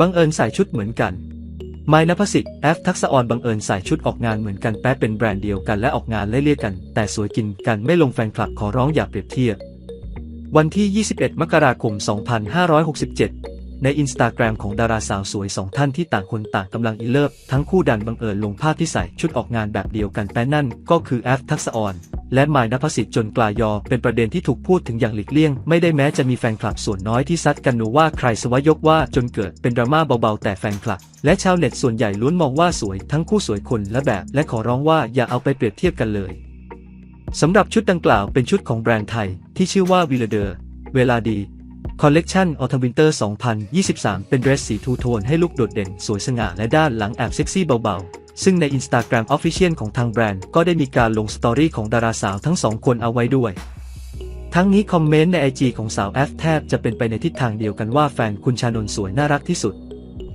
บังเอิญใส่ชุดเหมือนกันไมนภสิทธิ์แอฟทักษะออนบังเอิญใส่ชุดออกงานเหมือนกันแป๊เป็นแบรนด์เดียวกันและออกงานไล่เลี่ยกัน แต่สวยกินกันไม่ลงแฟนคลับขอร้องอย่าเปรียบเทียบ วันที่ 21 มกราคม 2567 ในอินสตาแกรมของดาราสาวสวยสองท่านที่ต่างคนต่างกำลังอินเลิฟทั้งคู่ดันบังเอิญลงภาพที่ใส่ชุดออกงานแบบเดียวกันแป๊นั่นก็คือแอฟทักษะออน และมายนภสิทธิ์จนกลายอ เป็นประเด็นที่ถูกพูดถึงอย่างหลีกเลี่ยง ไม่ได้แม้จะมีแฟนคลับส่วนน้อยที่ซัดกันหนูว่าใครสวายกว่าจนเกิดเป็นดราม่าเบาๆ แต่แฟนคลับ และชาวเน็ตส่วนใหญ่ล้วนมองว่าสวยทั้งคู่สวยคนและแบบ และขอร้องว่าอย่าเอาไปเปรียบเทียบกันเลยสำหรับชุดดังกล่าวเป็นชุดของแบรนด์ไทย ที่ชื่อว่าวิลเดอร์เวลาดีคอลเลกชันออทวินเตอร์ 2023 เป็นเดรสสีทูโทนให้ลุกโดดเด่น สวยสง่าและด้านหลังแอบเซ็กซี่เบาๆ ซึ่งใน Instagram Official ของทางแบรนด์ก็ได้มีการลงสตอรี่ของดาราสาวทั้งสองคนเอาไว้ด้วย ทั้งนี้คอมเมนต์ในไอจีของสาวแอฟแทบจะเป็นไปในทิศทางเดียวกันว่าแฟนคุณชานนสวยน่ารักที่สุด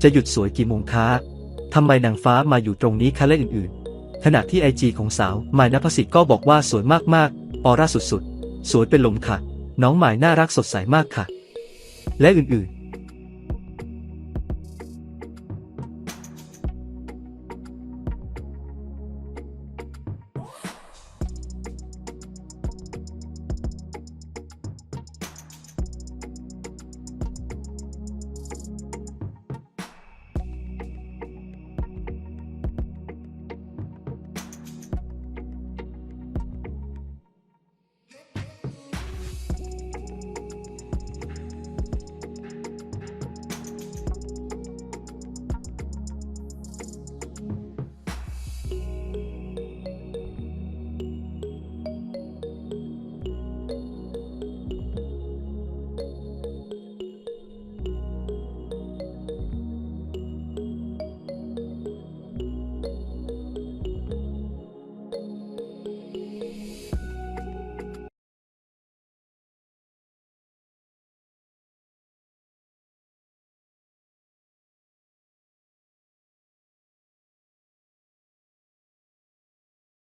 จะหยุดสวยกี่โมงคะทำไมนางฟ้ามาอยู่ตรงนี้คะและอื่นๆ ขณะที่ไอจีของสาวหมายนภสิทธิ์ก็บอกว่าสวยมากๆออร่าสุดๆ สวยเป็นลมค่ะ น้องหมายน่ารักสดใสมากค่ะ และอื่นๆ